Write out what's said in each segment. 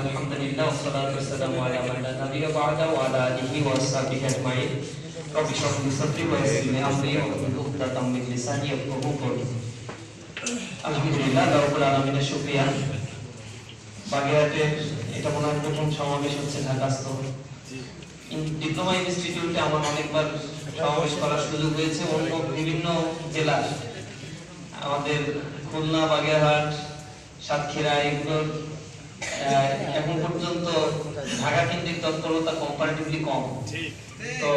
الحمد لله والصلاة والسلام على من لا نبي بعده وعلى آله وأصحابه أجمعين رب اشرح لي صدري ويسر لي أمري واحلل عقدة من لساني يفقهوا قولي আলহামদুলিল্লাহ আল্লাহ রাব্বুল আলামিনের শুকরিয়া বাগেরহাটের এটা মনে হয় প্রথম সমাবেশ হচ্ছে ঢাকাস্থ ডিপ্লোমা ইনস্টিটিউটে আমার অনেকবার সমাবেশ করার সুযোগ হয়েছে অন্য বিভিন্ন জেলার আমাদের খুলনা বাগেরহাট সাতক্ষীরা এগুলোর আহ, এখন পর্যন্ত ঢাকা কেন্দ্রিক তৎপরতা কম্পারেটিভলি কম। তো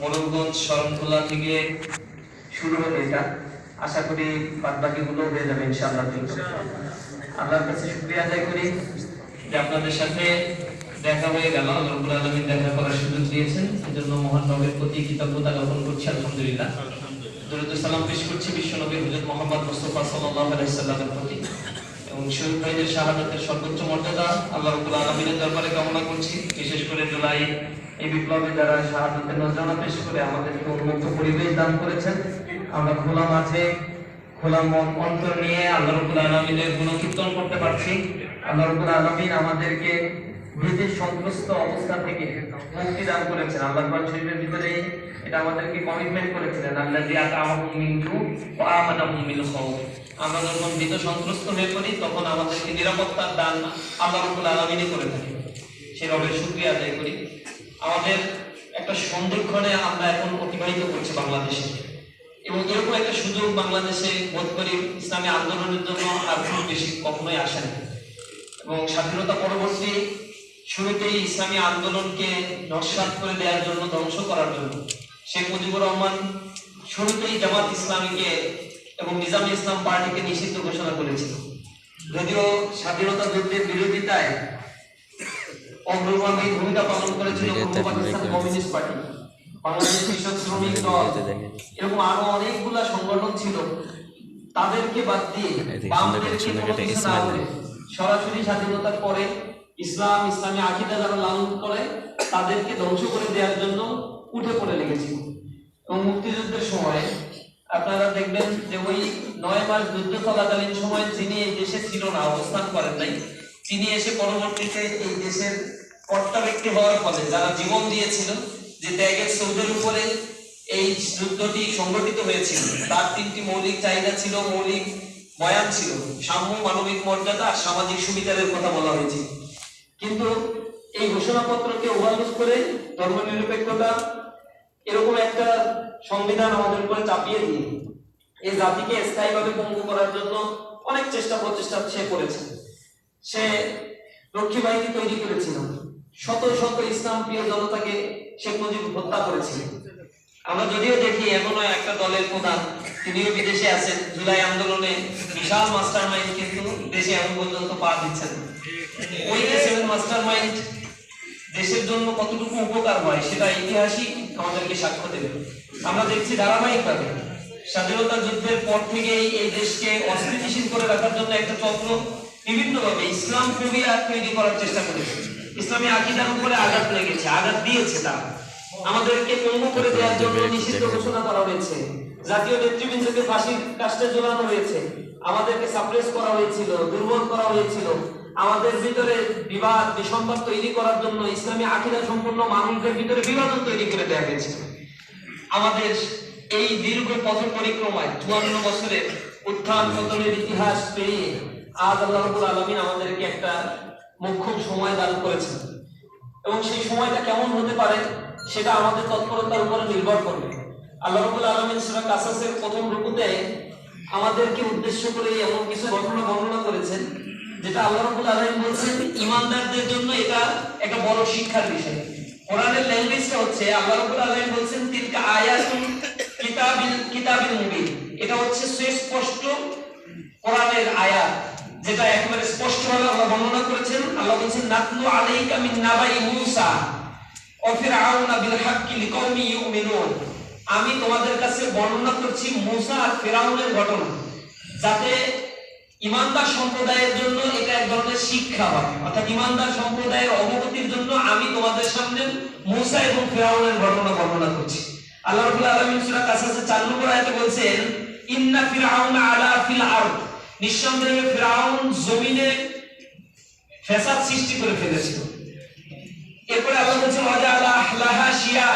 মোড়লগঞ্জ শরণখোলা থেকে শুরু হবে এটা। আশা করি বাদ বাকিগুলো হয়ে যাবে ইনশাআল্লাহ আল্লাহর কাছে শুকরিয়া আদায় করি যে আপনাদের সাথে দেখা হয়ে গেল। রাব্বুল দেখা করার সুযোগ দিয়েছেন। এজন্য মহান রবের প্রতি কৃতজ্ঞতা জ্ঞাপন করছি, আলহামদুলিল্লাহ। দরুদ সালাম পেশ করছি বিশ্বনবী হযরত মুহাম্মদ মুস্তাফা সাল্লাল্লাহু আলাইহি সাল্লামের প্রতি। এবং শহীদ ভাইদের আমাদেরকে গুণকীর্তন করতে পারছি। আল্লাহ আলামিন আমাদেরকে নিজের সন্ত্রস্ত অবস্থা থেকে মুক্তি দান করেছেন। আল্লাহ কোরআন শরীফের ভিতরে এটা আমাদেরকে কমিটমেন্ট করেছিলেন আল্লাহ যে আতাহুম ওয়া আমানাহুম মিন খাউফ। আমরা যখন ভীত সন্ত্রস্ত হয়ে পড়ি, তখন আমাদেরকে নিরাপত্তার দান আল্লাহ রাব্বুল আলামিনই করে থাকেন সেই রবের শুকরিয়া আদায় করি। আমাদের একটা সন্ধিক্ষণে আমরা এখন অতিবাহিত করছি বাংলাদেশে। এবং এরকম একটা সুযোগ বাংলাদেশে বোধ করি ইসলামী আন্দোলনের জন্য আর খুব বেশি কখনোই আসে না। এবং স্বাধীনতা পরবর্তী শুরুতেই ইসলামী আন্দোলনকে নস্বাত করে দেওয়ার জন্য, ধ্বংস করার জন্য শেখ মুজিবুর রহমান শুরুতেই জামাত ইসলামীকে এবং নিজামী ইসলাম পার্টিকে নিষিদ্ধ ঘোষণা করেছিল। যদিও স্বাধীনতা যুদ্ধের বিরোধিতায় অগ্রগামী ভূমিকা পালন করেছিল পাকিস্তান কমিউনিস্ট পার্টি। বাংলাদেশ কৃষক শ্রমিক দল। এরকম আরও অনেকগুলা সংগঠন ছিল। তাদেরকে বাদ দিয়ে বামদেরকে সরাসরি স্বাধীনতার পরে ইসলাম ইসলামী আকিদা যারা লালন করে তাদেরকে ধ্বংস করে দেওয়ার জন্য উঠে পড়ে লেগেছিল। এবং মুক্তিযুদ্ধের সময় আপনারা দেখবেন যে ওই নয় মাস যুদ্ধ চলাকালীন সময় যিনি এই দেশে ছিল না, অবস্থান করেন নাই, তিনি এসে পরবর্তীতে এই দেশের কর্তা ব্যক্তি হওয়ার ফলে যারা জীবন দিয়েছিল, যে ত্যাগের সৌদের উপরে এই যুদ্ধটি সংগঠিত হয়েছিল, তার তিনটি মৌলিক চাহিদা ছিল, মৌলিক বয়ান ছিল, সাম্য, মানবিক মর্যাদা আর সামাজিক সুবিধার কথা বলা হয়েছে। কিন্তু এই ঘোষণাপত্রকে ওভারলুক করে ধর্মনিরপেক্ষতা এরকম একটা সংবিধান আমাদের উপরে চাপিয়ে দিয়ে এই জাতিকে স্থায়ীভাবে পঙ্গু করার জন্য অনেক চেষ্টা প্রচেষ্টা সে করেছে। সে রক্ষী বাহিনী তৈরি করেছিল। শত শত ইসলাম প্রিয় জনতাকে শেখ মুজিব হত্যা করেছিল। আমরা যদিও দেখি এমনও একটা দলের প্রধান, তিনিও বিদেশে আছেন। জুলাই আন্দোলনে বিশাল মাস্টার মাইন্ড কিন্তু দেশে এখন পর্যন্ত পা দিচ্ছেন। ওই দেশের মাস্টার মাইন্ড দেশের জন্য কতটুকু উপকার হয় সেটা ইতিহাসই আমাদেরকে সাক্ষ্য দেবে। আমরা দেখছি ধারাবাহিকভাবে স্বাধীনতা যুদ্ধের পর থেকেই এই দেশকে অস্থিতিশীল করে রাখার জন্য একটা চক্র বিভিন্নভাবে ইসলাম ফোবিয়া তৈরি করার চেষ্টা করেছে। ইসলামী আকিদার উপরে আঘাত লেগেছে, আঘাত দিয়েছে তারা। আমাদেরকে পঙ্গু করে দেওয়ার জন্য নিষিদ্ধ ঘোষণা করা হয়েছে। জাতীয় নেতৃবৃন্দকে ফাঁসির কাস্টে ঝোলানো হয়েছে। আমাদেরকে সাপ্রেস করা হয়েছিল, দুর্বল করা হয়েছিল। আমাদের ভিতরে বিবাদ বিসম্বাদ তৈরি করার জন্য ইসলামী আকিদা সম্পূর্ণ মানুষদের ভিতরে বিভাজন তৈরি করে দেওয়া হয়েছে। আমাদের এই দীর্ঘ পথ পরিক্রমায় চুয়ান্ন বছরের উত্থান পতনের ইতিহাস পেরিয়ে আজ আল্লাহ রাব্বুল আলামিন আমাদেরকে একটা মোক্ষম সময় দান করেছেন। এবং সেই সময়টা কেমন হতে পারে সেটা আমাদের তৎপরতার উপরে নির্ভর করবে। আল্লাহ রাব্বুল আলামিন সূরা কাসাসের প্রথম রূপতে আমাদেরকে উদ্দেশ্য করে এমন কিছু ঘটনা বর্ণনা করেছেন। যেটা আল্লাহ রাব্বুল আলামিন বলছেন, ইমানদারদের জন্য এটা একটা বড় শিক্ষার বিষয়। কোরআনের ল্যাঙ্গুয়েজটা হচ্ছে, আল্লাহ রাব্বুল আলামিন বলছেন, তিলকা আয়াতুন কিতাবিল কিতাবিল মুবিন। এটা হচ্ছে সুস্পষ্ট কোরআনের আয়াত, যেটা একেবারে আল্লাহ বর্ণনা করেছেন। আল্লাহ বলছেন, নাতলু আলাইকা মিন নাবাই মূসা ও ফিরআউনা বিল হাক্কি ইউমিনুন। আমি তোমাদের কাছে বর্ণনা করছি মূসা আর ফিরআউনের ঘটনা, যাতে ইমানদার সম্প্রদায়ের জন্য এটা এক ধরনের শিক্ষা হয় অর্থাৎ ইমানদার সম্প্রদায়ের অবগতির জন্য আমি তোমাদের সামনে মূসা এবং ফিরআউনের ঘটনা বর্ণনা করছি। আল্লাহ রাব্বুল আলামিন সূরা কাসাসে 4 নম্বর আয়াতে বলছেন, ইন্না ফিরআউনা আলা ফিল আরদ। নিঃসন্দেহে ফিরাউন জমিনে ফ্যাসাদ সৃষ্টি করে ফেলেছিল। এরপরে আল্লাহ বলছেন ওয়াজাআলা আহলাহা শিয়া।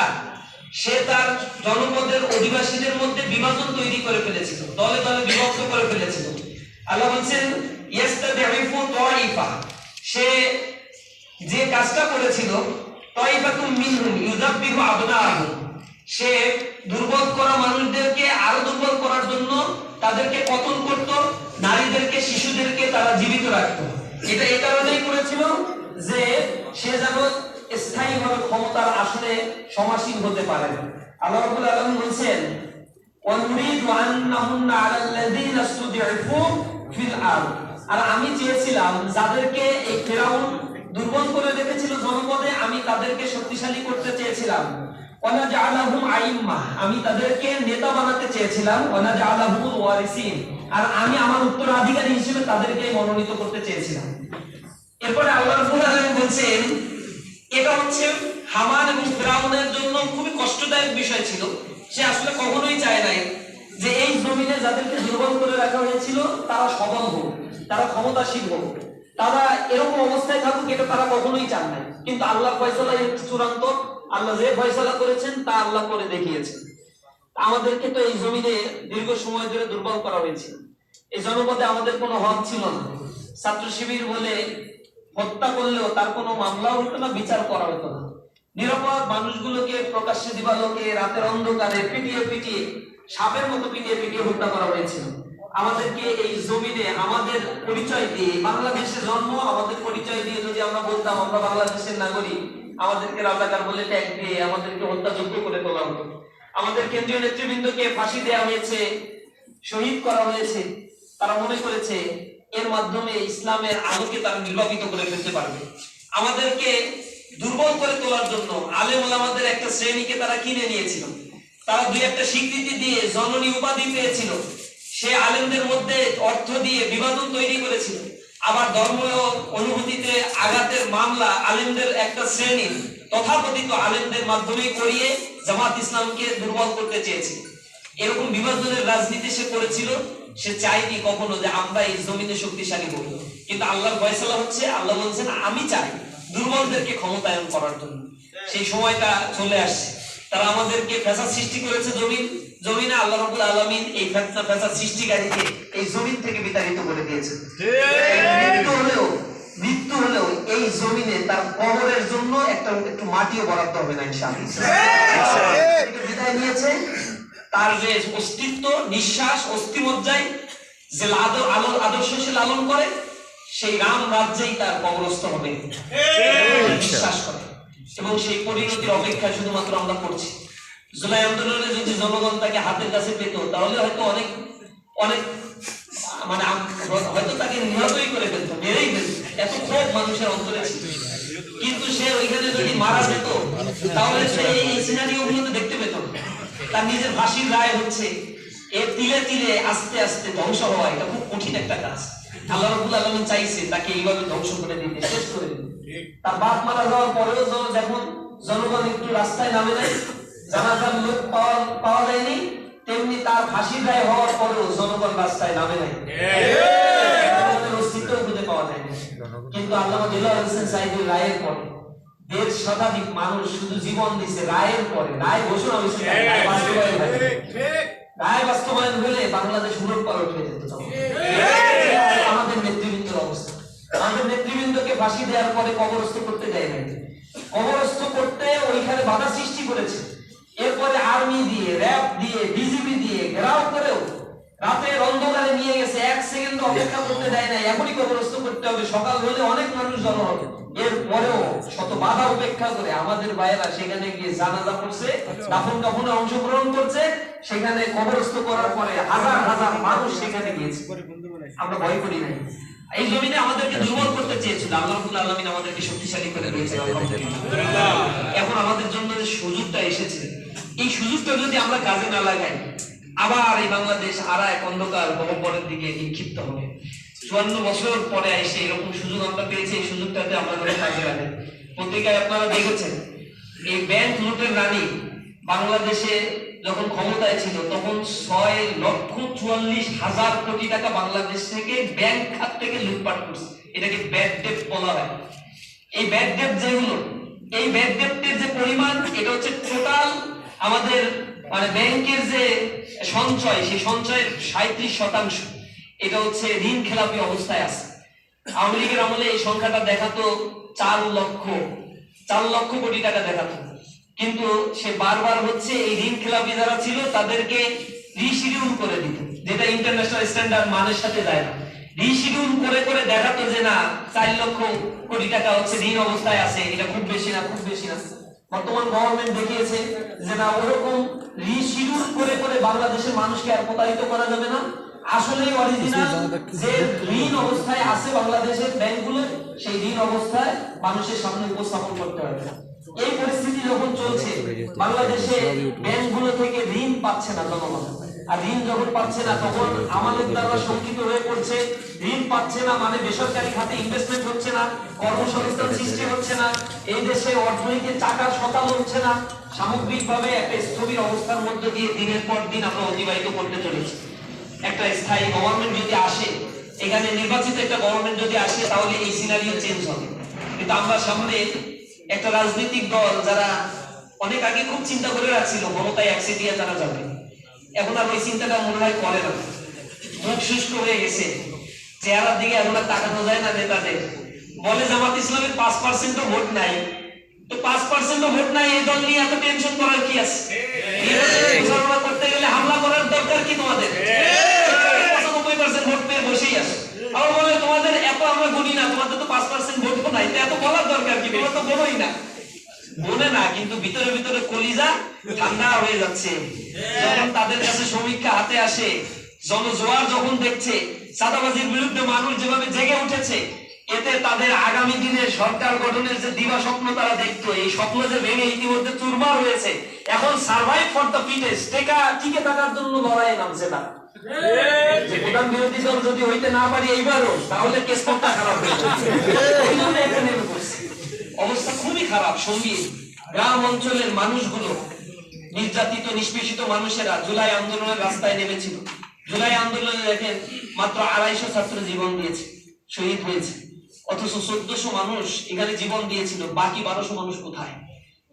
সে তার জনপদের অধিবাসীদের মধ্যে বিভাজন তৈরি করে ফেলেছিল। দলে দলে বিভক্ত করে ফেলেছিল। আল্লাহ বলছেন ইয়াস্তাদিফু সে যে কাজটা করেছিল মিনহুম সে দুর্বল করা মানুষদেরকে আরও দুর্বল করার জন্য তাদেরকে পতন করত, নারীদেরকে, শিশুদেরকে তারা জীবিত রাখত। এটা এ কারণেই করেছিল যে সে যেন স্থায়ীভাবে ক্ষমতার আসনে সমাসীন হতে পারে আল্লাহ রাব্বুল আলামিন বলছেন আলাল্লাযীনা ফিল আর আর আমি চেয়েছিলাম যাদেরকে এই ফেরাউন দুর্বল করে রেখেছিল জনপদে, আমি তাদেরকে শক্তিশালী করতে চেয়েছিলাম। ওয়ানা জাআলাহুম আইম্মা, আমি তাদেরকে নেতা বানাতে চেয়েছিলাম। ওয়ানা জাআলাহুমুল ওয়ারিসিন, আর আমি আমার উত্তরাধিকারী হিসেবে তাদেরকে মনোনীত করতে চেয়েছিলাম। এরপরে আল্লাহ রাব্বুল আলামিন বলছেন, এটা হচ্ছে হামান এবং ফেরাউনের জন্য খুবই কষ্টদায়ক বিষয় ছিল। সে আসলে কখনোই চায় নাই। যে এই জমিনে যাদেরকে দুর্বল করে রাখা হয়েছিল, তারা সবল হোক, তারা ক্ষমতাশীল হোক। তারা এরকম অবস্থায় থাকুক এটা তারা কখনোই চান নাই। কিন্তু আল্লাহ ফয়সালা চূড়ান্ত, আল্লাহ যে ফয়সালা করেছেন, তা আল্লাহ করে দেখিয়েছেন। আমাদেরকে তো এই জমিনে দীর্ঘ সময় ধরে দুর্বল করা হয়েছিল এই জনপদে আমাদের কোনো হক ছিল না। ছাত্র শিবির বলে হত্যা করলেও তার কোনো মামলা হতো না, বিচার করা হতো না। নিরাপদ মানুষগুলোকে প্রকাশ্যে দিবালোকে রাতের অন্ধকারে পিটিয়ে পিটিয়ে, সাপের মতো পিটিয়ে পিটিয়ে হত্যা করা হয়েছিল। আমাদেরকে এই জমিনে আমাদের পরিচয় দিয়ে, বাংলাদেশে জন্ম, আমাদের পরিচয় দিয়ে যদি আমরা বলতাম, আমরা বাংলাদেশের নাগরিক, আমাদেরকে রাজাকার বলে ট্যাগ দিয়ে আমাদেরকে হত্যাযোগ্য করে তোলা হতো। আমাদের কেন্দ্রীয় নেতৃবৃন্দকে ফাঁসি দেওয়া হয়েছে, শহীদ করা হয়েছে, তারা মনে করেছে এর মাধ্যমে ইসলামের আলোকে তারা নির্বাপিত করে ফেলতে পারবে। আমাদেরকে দুর্বল করে তোলার জন্য আলেম ওলামাদের একটা শ্রেণীকে তারা কিনে নিয়েছিল। তারা দুই একটা স্বীকৃতি দিয়ে জননী উপাধি পেয়েছিল। সে আলেমদের মধ্যে অর্থ দিয়ে বিভাজন তৈরি করেছিল। আবার ধর্মীয় অনুভূতিতে আঘাতের মামলা আলেমদের একটা শ্রেণি তথাকথিত আলেমদের মাধ্যমে করিয়ে জামাত ইসলামকে দুর্বল করতে চেয়েছিল। এরকম বিভাজনের রাজনীতি সে করেছিল, সে চাইনি কখনো যে আমরা এই জমিনে শক্তিশালী হব। কিন্তু আল্লাহর ফয়সালা হচ্ছে, আল্লাহ বলছেন, আমি চাই। দুর্বলদেরকে ক্ষমতায়ন করার জন্য। সেই সময়টা চলে আসছে। তারা আমাদেরকে ফ্যাসাদ সৃষ্টি করেছে জমিন। জমিনে আল্লাহ রাব্বুল আলামিন এই ফ্যাসাদ ফ্যাসাদ সৃষ্টিকারীকে এই জমিন থেকে বিতাড়িত করে দিয়েছে মৃত্যু হলেও মৃত্যু হলেও এই জমিনে তার কবরের জন্য একটা, একটু মাটিও বরাদ্দ হবে না ইনশাআল্লাহ। বিদায় নিয়েছে, তার যে অস্তিত্ব, নিঃশ্বাস, অস্থিমজ্জায়, যে আদর আলো আদর্শ সে লালন করে সেই রাম রাজ্যেই তার কবরস্থ হবে। বিশ্বাস করে। এবং সেই পরিণতির অপেক্ষা শুধুমাত্র আমরা করছি জুলাই আন্দোলনে যদি জনগণ তাকে হাতের কাছে পেত তাহলে হয়তো অনেক অনেক মানে হয়তো তাকে নিহতই করে ফেলতো মেরেই ফেলতো। এত ক্ষোভ মানুষের অন্তরে ছিল। কিন্তু সে ওইখানে যদি মারা যেত তাহলে সে এই সিনারিও গুলো দেখতে পেত তার নিজের ফাঁসির রায় হচ্ছে। এর তিলে তিলে আস্তে আস্তে ধ্বংস হওয়া এটা খুব কঠিন একটা কাজ। আল্লাহ রাব্বুল আলামিন চাইছে তাকে এইভাবে ধ্বংস করে দিতে শেষ করে দিতে। তার বাপ মারা যাওয়ার পরেও যখন জনগণ একটু রাস্তায় নামে নাই জানাজার লোক পাওয়া পাওয়া যায়নি তেমনি তার ফাঁসির রায় হওয়ার পরেও জনগণ রাস্তায় নামে নাই। অস্তিত্ব খুঁজে পাওয়া যায়নি কিন্তু আল্লাহ হোসেন সাহেবের রায়ের পরে। দেড় শতাধিক মানুষ শুধু জীবন দিছে রায়ের পরে রায় ঘোষণা হয়েছে রায় বাস্তবায়ন হলে বাংলাদেশ উলট পালট হয়ে যেত আমাদের নেতৃবৃন্দের অবস্থা। আমাদের নেতৃবৃন্দকে ফাঁসি দেওয়ার পরে কবরস্থ করতে দেয় নাই। কবরস্থ করতে ওইখানে বাধা সৃষ্টি করেছে। এরপরে আর্মি দিয়ে র্যাব দিয়ে বিজিবি দিয়ে ঘেরাও করেও রাতের অন্ধকারে নিয়ে গেছে, এক সেকেন্ড অপেক্ষা করতে দেয় নাই। এখনই কবরস্থ করতে হবে, সকাল হলে অনেক মানুষ জড়ো হবে। এরপরেও শত বাধা উপেক্ষা করে আমাদের ভাইয়েরা সেখানে গিয়ে জানাজা দাফন অংশগ্রহণ করছে। সেখানে কবরস্থ করার পরে হাজার হাজার মানুষ সেখানে গিয়েছে। আমরা ভয় করি নাই। এই জমিনে আমাদেরকে দুর্বল করতে চেয়েছিল। আলামিন আমাদেরকে শক্তিশালী করে এখন আমাদের জন্য যে সুযোগটা এসেছে, এই সুযোগটা যদি আমরা কাজে না লাগাই আবার এই বাংলাদেশ এক অন্ধকার গহ্বরের দিকে নিক্ষিপ্ত হবে। চুয়ান্ন বছর পরে এসে এরকম সুযোগ আমরা পেয়েছি, এই সুযোগটাতে যেন কাজে লাগাই পত্রিকায় আপনারা দেখেছেন, এই ব্যাংক লুটের রানী বাংলাদেশে যখন ক্ষমতায় ছিল, তখন ছয় লক্ষ চুয়াল্লিশ হাজার কোটি টাকা বাংলাদেশ থেকে ব্যাংক খাত থেকে লুটপাট করছে। এটাকে ব্যাড ডেট বলা হয়। এই ব্যাড ডেট যেগুলো, এই ব্যাড ডেটের যে পরিমাণ, এটা হচ্ছে টোটাল আমাদের মানে ব্যাংকের যে সঞ্চয়, সেই সঞ্চয়ের সাঁত্রিশ শতাংশ, এটা হচ্ছে ঋণ খেলাপি অবস্থায় আছে। আওয়ামী লীগের আমলে এই সংখ্যাটা দেখাতো চার লক্ষ চার লক্ষ কোটি টাকা দেখাতো। কিন্তু সে বারবার হচ্ছে এই ঋণ খেলাপি যারা ছিল, তাদেরকে রিশিডিউল করে দিত, যেটা ইন্টারন্যাশনাল স্ট্যান্ডার্ড মানের সাথে যায় না। রিশিডিউল করে করে দেখাতো যে না, চার লক্ষ কোটি টাকা হচ্ছে ঋণ অবস্থায় আছে, এটা খুব বেশি না, খুব বেশি না। বর্তমান গভর্নমেন্ট দেখিয়েছে যে না, ওরকম রিশিডিউল করে করে বাংলাদেশের মানুষকে আর প্রতারিত করা যাবে না। আসলে অরিজিনাল যে ঋণ অবস্থায় আছে বাংলাদেশের ব্যাংকগুলো সেই ঋণ অবস্থায় মানুষের সামনে উপস্থাপন করতে হবে। এই পরিস্থিতি যখন চলছে, বাংলাদেশে ব্যাংকগুলো থেকে ঋণ পাচ্ছে না জনগণ। আর ঋণ যখন পাচ্ছে না, তখন আমাদের দ্বারা শঙ্কিত হয়ে পড়ছে। ঋণ পাচ্ছে না মানে বেসরকারি খাতে ইনভেস্টমেন্ট হচ্ছে না, কর্মসংস্থান সৃষ্টি হচ্ছে না, এই দেশে অর্থনীতির সতাল হচ্ছে না। সামগ্রিকভাবে একটা স্থবির অবস্থার মধ্যে দিয়ে দিনের পর দিন আমরা অতিবাহিত করতে চলেছি। একটা স্থায়ী গভর্নমেন্ট যদি আসে, এখানে নির্বাচিত একটা গভর্নমেন্ট যদি আসে, তাহলে এই সিনারিও চেঞ্জ হবে। কিন্তু আমরা সামনে একটা রাজনৈতিক দল যারা অনেক আগে খুব চিন্তা করে রাখছিল, ক্ষমতায় একসে তারা যাবে। এখন ওই চিন্তাটা মনে হয় করে না মুখ শুষ্ক হয়ে গেছে। চেহারার দিকে এখন আর তাকানো যায় না নেতাদের বলে জামাত ইসলামের পাঁচ পার্সেন্টও ভোট নাই। তো পাঁচ পার্সেন্টও ভোট নাই, এই দল নিয়ে এত টেনশন করার কি আছে? করতে গেলে হামলা করার দরকার কি তোমাদের? পঁচানব্বই পার্সেন্ট ভোট পেয়ে বসেই বলে তোমাদের এত আমরা গুনি না, তোমাদের তো পাঁচ পার্সেন্ট নাই। এত বলার দরকার কি? তোমরা তো বলোই না। বলে না, কিন্তু ভিতরে ভিতরে কলিজা ঠান্ডা হয়ে যাচ্ছে। যখন তাদের কাছে সমীক্ষা হাতে আসে, জনজোয়ার যখন দেখছে সাদাবাজির বিরুদ্ধে মানুষ যেভাবে জেগে উঠেছে, এতে তাদের আগামী দিনে সরকার গঠনের যে দিবা স্বপ্ন তারা দেখতো, এই স্বপ্ন যে ভেঙে ইতিমধ্যে চুরমার হয়েছে, এখন সার্ভাইভ ফর দ্য ফিটেস্ট টেকা টিকে থাকার জন্য লড়াইয়ে নামছে না প্রধান বিরোধী দল যদি হইতে না পারি এইবারও, তাহলে কেসপটটা খারাপ হয়ে অবস্থা খুবই খারাপ, সঙ্গী। গ্রাম অঞ্চলের মানুষগুলো নির্যাতিত, নিষ্পেষিত মানুষেরা জুলাই আন্দোলনের রাস্তায় নেমেছিল। জুলাই আন্দোলনে দেখেন মাত্র আড়াইশো ছাত্র জীবন দিয়েছে, শহীদ হয়েছে। অথচ চোদ্দশো মানুষ এখানে জীবন দিয়েছিল, বাকি বারোশো মানুষ কোথায়?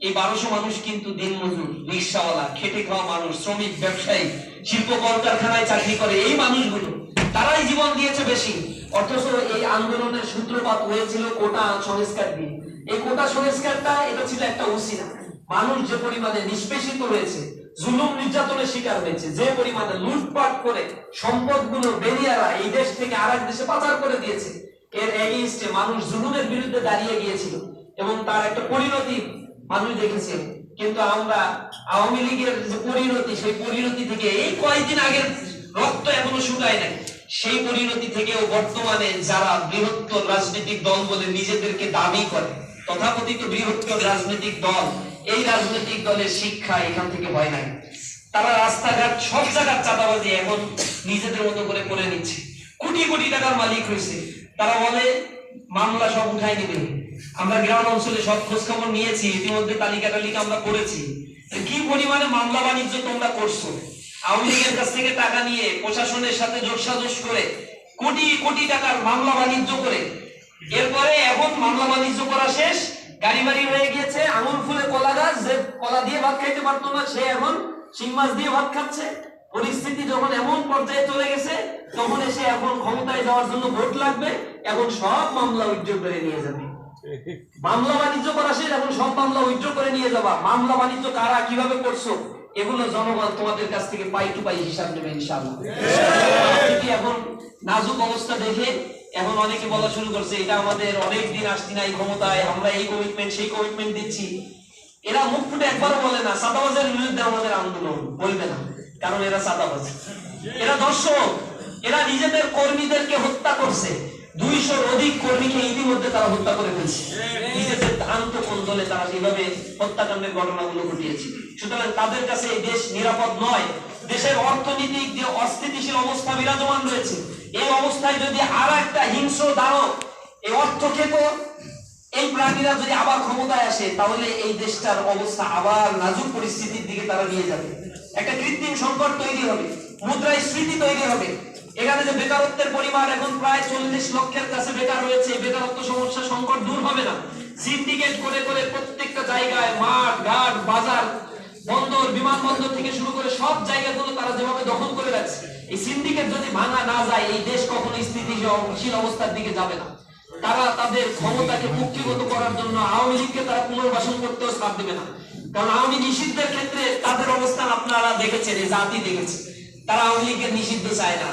এই বারোশো মানুষ কিন্তু দিনমজুর, রিক্সাওয়ালা, খেটে খাওয়া মানুষ, শ্রমিক, ব্যবসায়ী, শিল্প কলকারখানায় চাকরি করে এই মানুষগুলো, তারাই জীবন দিয়েছে বেশি। অথচ এই আন্দোলনের সূত্রপাত হয়েছিল কোটা সংস্কার দিয়ে। এই কোটা সংস্কারটা, এটা ছিল একটা উসিলা মানুষ যে পরিমাণে নিষ্পেষিত হয়েছে, জুলুম নির্যাতনের শিকার হয়েছে, যে পরিমাণে লুটপাট করে সম্পদগুলো বেরিয়ারা এই দেশ থেকে আরেক দেশে পাচার করে দিয়েছে, এর এগেইনস্টে মানুষ জুলুমের বিরুদ্ধে দাঁড়িয়ে গিয়েছিল এবং তার একটা পরিণতি মানুষ দেখেছে। কিন্তু আমরা আওয়ামী লীগের যে পরিণতি, সেই পরিণতি থেকে এই কয়েকদিন আগের রক্ত এখনও শুকায় নাই। সেই পরিণতি থেকেও বর্তমানে যারা বৃহত্তর রাজনৈতিক দল বলে নিজেদেরকে দাবি করে, তথাকথিত বৃহত্তর রাজনৈতিক দল এই রাজনৈতিক দলের শিক্ষা এখান থেকে হয় নাই। তারা রাস্তাঘাট, সব জায়গার চাঁদাবাজি এখন নিজেদের মতো করে করে নিচ্ছে। কোটি কোটি টাকার মালিক হয়েছে। তারা বলে, মামলা সব উঠাই নিবে আমরা গ্রাম অঞ্চলে সব খোঁজ খবর নিয়েছি, ইতিমধ্যে তালিকা তালিকা আমরা করেছি। কি পরিমাণে মামলা বাণিজ্য তোমরা করছ? আওয়ামী লীগের কাছ থেকে টাকা নিয়ে প্রশাসনের সাথে জোরসাজোশ করে কোটি কোটি টাকার মামলা বাণিজ্য করে। এরপরে এখন মামলা বাণিজ্য করা শেষ। গাড়ি বাড়ি হয়ে গিয়েছে আঙুর ফুলে কলা গাছ যে কলা দিয়ে ভাত খাইতে পারতো না সে এখন শিং মাছ দিয়ে ভাত খাচ্ছে। পরিস্থিতি যখন এমন পর্যায়ে চলে গেছে তখন এসে এখন ক্ষমতায় যাওয়ার জন্য ভোট লাগবে এখন সব মামলা উদ্যোগ করে নিয়ে যাবে। মামলা বাণিজ্য করা শেষ এখন সব মামলা উইথড্র করে নিয়ে যাবা। মামলা বাণিজ্য কারা কীভাবে করছ এগুলো জনগণ তোমাদের কাছ থেকে পাই টু পাই হিসাব নেবে ইনশাআল্লাহ। এখন নাজুক অবস্থা দেখে এখন অনেকে বলা শুরু করছে, এটা আমাদের অনেক দিন আসছি না এই ক্ষমতায়, আমরা এই কমিটমেন্ট সেই কমিটমেন্ট দিচ্ছি। এরা মুখ ফুটে একবারও বলে না, সাদাবাজের বিরুদ্ধে আমাদের আন্দোলন, বলবে না, কারণ এরা সাদাবাজ। এরা দর্শক, এরা নিজেদের কর্মীদেরকে হত্যা করছে। দুইশোর অধিক কর্মীকে ইতিমধ্যে তারা হত্যা করে ফেলছে। নিজেদের আন্তঃকোণ দলে তারা এইভাবে হত্যাকাণ্ডের ঘটনাগুলো ঘটিয়েছে। সুতরাং তাদের কাছে এই দেশ নিরাপদ নয়। দেশের অর্থনৈতিক যে অস্থিতিশীল অবস্থা বিরাজমান রয়েছে এই অবস্থায় যদি আর একটা হিংস্র দানব, এই অর্থ খেত এই প্রাণীরা যদি আবার ক্ষমতায় আসে, তাহলে এই দেশটার অবস্থা আবার নাজুক পরিস্থিতির দিকে তারা নিয়ে যাবে। একটা কৃত্রিম সংকট তৈরি হবে মুদ্রাস্ফীতি তৈরি হবে। এখানে যে বেকারত্বের পরিমাণ এখন প্রায় চল্লিশ লক্ষের কাছে বেকার রয়েছে বেকারত্ব সমস্যা, সংকট দূর হবে না। সিন্ডিকেট করে করে প্রত্যেকটা জায়গায় মাঠ, ঘাট, বাজার, বন্দর, বিমানবন্দর থেকে শুরু করে সব জায়গাগুলো তারা যেভাবে দখল করে রাখছে এই সিন্ডিকেট যদি ভাঙা না যায়, এই দেশ কখনো স্থিতিশীল অবস্থার দিকে যাবে না। তারা তাদের ক্ষমতাকে মুক্তিগত করার জন্য আওয়ামী লীগকে তারা পুনর্বাসন করতেও সাথ দেবে না। কারণ আওয়ামী নিষিদ্ধের ক্ষেত্রে তাদের অবস্থান আপনারা দেখেছেন, এই জাতি দেখেছে। তারা আওয়ামী লীগের নিষিদ্ধ চায় না।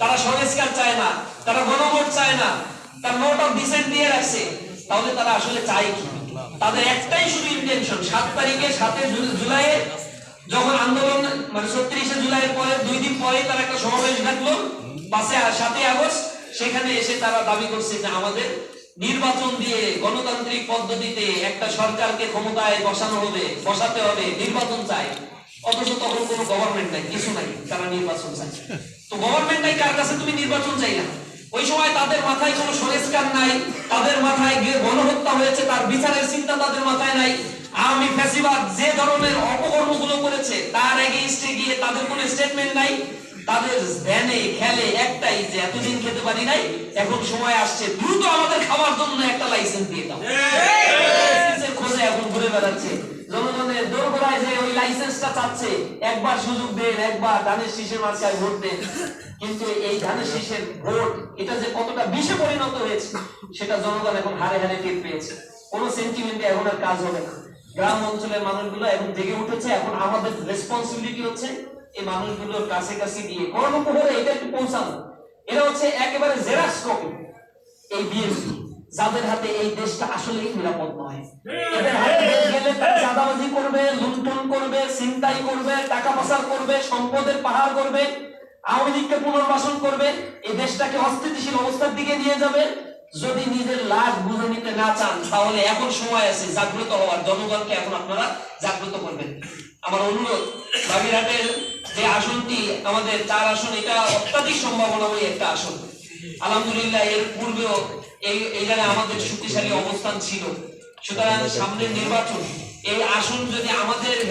তারা সংস্কার চায় না, তারা গণভোট চায় না। তার নোট অফ ডিসেন্ট দিয়ে রাখছে। তাহলে তারা আসলে চায় কি? তাদের একটাই শুধু ইন্টেনশন সাত তারিখে, সাতে জুলাই যখন আন্দোলন মানে ছত্রিশে জুলাইয়ের পরে, দুই দিন পরে তারা একটা সমাবেশ ডাকলো পাশে সাতই আগস্ট, সেখানে এসে তারা দাবি করছে যে আমাদের নির্বাচন দিয়ে গণতান্ত্রিক পদ্ধতিতে একটা সরকারকে ক্ষমতায় বসানো হবে, বসাতে হবে, নির্বাচন চাই। অথচ তখন কোনো গভর্নমেন্ট নাই, কিছু নাই, তারা নির্বাচন চাই তো গভর্নমেন্ট নাই, কার কাছে তুমি নির্বাচন চাই না? ওই সময় তাদের মাথায় কোনো সংস্কার নাই, তাদের মাথায় গণহত্যা হয়েছে, তার বিচারের চিন্তা তাদের মাথায় নাই। আওয়ামী ফ্যাসিবাদ যে ধরনের অপকর্মগুলো করেছে, তার এগেইনস্টে গিয়ে তাদের কোনো স্টেটমেন্ট নাই। তাদের ধ্যানে, খেলে একটাই যে এতদিন খেতে পারি নাই, এখন সময় আসছে, দ্রুত আমাদের খাওয়ার জন্য একটা লাইসেন্স দিয়ে দাও। খোঁজে এখন ঘুরে বেড়াচ্ছে। জনগণের দোরগোড়ায় যে ওই লাইসেন্সটা চাচ্ছে, একবার সুযোগ দেন, একবার ধানের শীষের মার্কায় ভোট দেন। কিন্তু এই ধানের শীষের ভোট, এটা যে কতটা বিষে পরিণত হয়েছে, সেটা জনগণ এখন হারে হারে টের পেয়েছে। কোনো সেন্টিমেন্টে এখন আর কাজ হবে না। গ্রাম অঞ্চলের মানুষগুলো এখন জেগে উঠেছে, এখন আমাদের রেসপন্সিবিলিটি হচ্ছে এই মানুষগুলোর কাছে কাছে গিয়ে কর্মপোহরে এটা একটু পৌঁছানো। এরা হচ্ছে একেবারে জেরাক্স কপি এই বিএনপি যাদের হাতে এই দেশটা আসলেই নিরাপদ নয়। করবে, লুণ্ঠন করবে, ছিনতাই করবে, টাকা পাচার করবে, সম্পদের পাহাড় করবে আওয়ামী লীগকে পুনর্বাসন করবে, এই দেশটাকে অস্থিতিশীল অবস্থার দিকে নিয়ে যাবে। যদি নিজের লাশ বুঝে নিতে না চান, তাহলে এখন সময় আছে জাগ্রত হওয়ার। জনগণকে এখন আপনারা জাগ্রত করবেন। আমার অনুরোধ বাগেরহাটের যে আসনটি, আমাদের চার আসন, এটা অত্যাধিক সম্ভাবনাময় একটা আসন। আলহামদুলিল্লাহ, এর পূর্বেও এই এই আমাদের শক্তিশালী অবস্থান ছিল। সুতরাং সামনের নির্বাচন, এই আসন যদি আমাদের